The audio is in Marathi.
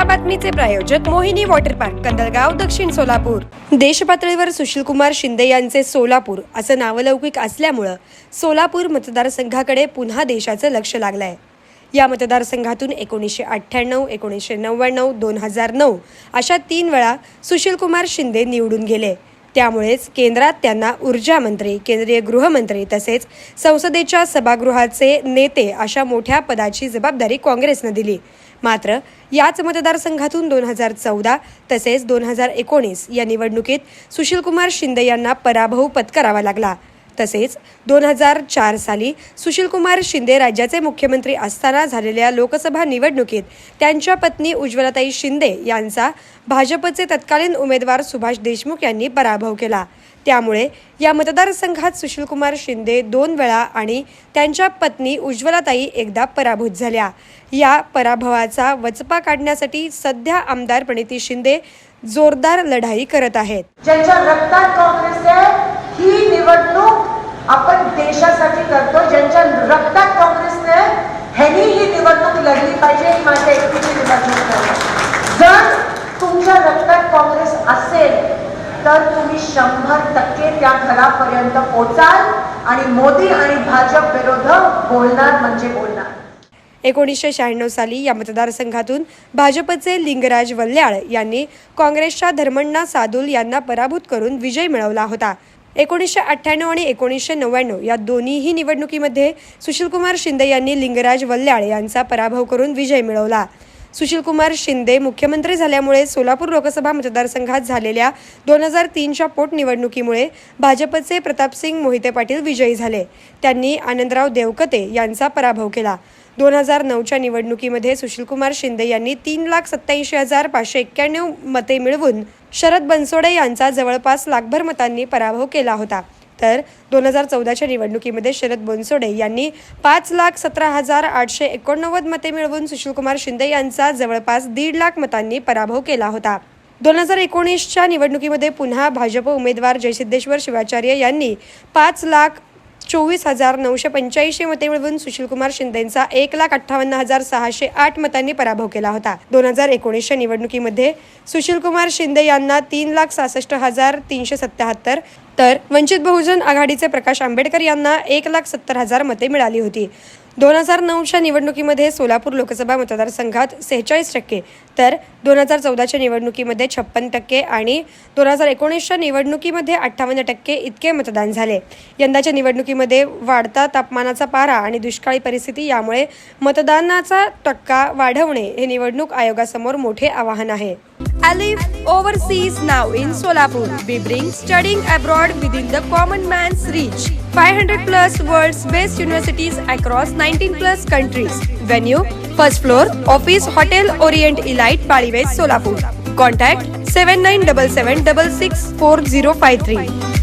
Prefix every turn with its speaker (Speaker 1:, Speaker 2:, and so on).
Speaker 1: या बातमीचे प्रायोजक मोहिनी वॉटर पार्क कंदलगाव दक्षिण सोलापूर. देशपातळीवर सुशील कुमार शिंदे यांचे सोलापूर असं नावलौकिक असल्यामुळं सोलापूर मतदारसंघाकडे पुन्हा देशाचं लक्ष लागलंय. या मतदारसंघातून एकोणीसशे अठ्ठ्याण्णव एकोणीसशे नव्याण्णव दोन हजार नऊ अशा तीन वेळा सुशीलकुमार शिंदे निवडून गेले. त्यामुळेच केंद्रात त्यांना ऊर्जा मंत्री केंद्रीय गृहमंत्री तसेच संसदेच्या सभागृहाचे नेते अशा मोठ्या पदाची जबाबदारी काँग्रेसनं दिली. मात्र याच मतदारसंघातून दोन हजार चौदा तसेच दोन हजार एकोणीस या निवडणुकीत सुशीलकुमार शिंदे यांना पराभव पत्करावा लागला. तसेच दोन हजार चार साली सुशीलकुमार शिंदे राज्याचे मुख्यमंत्री असताना झालेल्या लोकसभा निवडणुकीत त्यांच्या पत्नी उज्ज्वलाताई शिंदे यांचा भाजपचे तत्कालीन उमेदवार सुभाष देशमुख यांनी पराभव केला. त्यामुळे या मतदारसंघात सुशीलकुमार शिंदे दोन वेळा आणि त्यांच्या पत्नी उज्ज्वलाताई एकदा पराभूत झाल्या. या पराभवाचा वचपा काढण्यासाठी सध्या आमदार प्रणिती शिंदे जोरदार लढाई करत आहेत
Speaker 2: ज्यांच्या रक्तात काँग्रेस आहे ही निवडणूक आपण देशासाठी करतो ज्यांच्या रक्तात काँग्रेसने आहे ह्यांनी ही निवडणूक लढली पाहिजे ही माझ्या एकटीची निवडणूक जर तुमच्या रक्तात काँग्रेस असेल तर तुम्ही शंभर टक्के त्या घरापर्यंत पोचाल आणि मोदी आणि भाजप विरोधात बोलणार म्हणजे बोलणार.
Speaker 1: एकोणीसशे शहाण्णव साली या मतदारसंघातून भाजपचे लिंगराज वल्ल्याळ यांनी काँग्रेसच्या धर्मण्णा सादुल यांना पराभूत करून विजय मिळवला होता. एकोणीसशे अठ्ठ्याण्णव आणि एकोणीसशे नव्याण्णव या दोन्हीही निवडणुकीमध्ये सुशीलकुमार शिंदे यांनी लिंगराज वल्ल्याळ यांचा पराभव करून विजय मिळवला. सुशीलकुमार शिंदे मुख्यमंत्री झाल्यामुळे सोलापूर लोकसभा मतदारसंघात झालेल्या दोन हजार तीनच्या पोटनिवडणुकीमुळे भाजपचे प्रतापसिंग मोहिते पाटील विजयी झाले. त्यांनी आनंदराव देवकते यांचा पराभव केला. दोन हजार नऊच्या निवडणुकीमध्ये सुशीलकुमार शिंदे यांनी तीन लाख सत्याऐंशी हजार पाचशे एक्क्याण्णव मते मिळवून शरद बनसोडे यांचा जवळपास लाखभर मतांनी पराभव केला होता. तर दोन हजार चौदाच्या निवडणुकीमध्ये शरद बनसोडे यांनी पाच लाख सतरा हजार आठशे एकोणनव्वद मते मिळवून सुशीलकुमार शिंदे यांचा जवळपास दीड लाख मतांनी पराभव केला होता. दोन हजार एकोणीसच्या निवडणुकीमध्ये पुन्हा भाजप उमेदवार जयसिद्धेश्वर शिवाचार्य यांनी पाच लाख चोवीस हजार नऊशे पंच्याऐंशी मते मिळवून सुशीलकुमार शिंदेचा एक लाख अठ्ठावन्न हजार सहाशे आठ मतांनी पराभव केला होता. दोन हजार एकोणीसच्या निवडणुकीमध्ये सुशीलकुमार शिंदे यांना तीन लाख सहासष्ट हजार तीनशे सत्याहत्तर तर वंचित बहुजन आघाडीचे प्रकाश आंबेडकर यांना एक लाख सत्तर हजार मते मिळाली होती. दोन हजार नऊच्या निवडणुकीमध्ये सोलापूर लोकसभा मतदारसंघात सेहेचाळीस टक्के तर दोन हजार चौदाच्या निवडणुकीमध्ये छप्पन टक्के आणि दोन हजार एकोणीसच्या निवडणुकीमध्ये अठ्ठावन्न टक्के इतके मतदान झाले. यंदाच्या निवडणुकीमध्ये वाढता तापमानाचा पारा आणि दुष्काळी परिस्थिती यामुळे मतदानाचा टक्का वाढवणे हे निवडणूक आयोगासमोर मोठे आव्हान आहे. Alif overseas now in Solapur. We bring studying abroad within the common man's reach. 500 plus world's best universities across 19 plus countries. Venue first floor office hotel Orient Elite Paliwes Solapur. Contact 7977664053.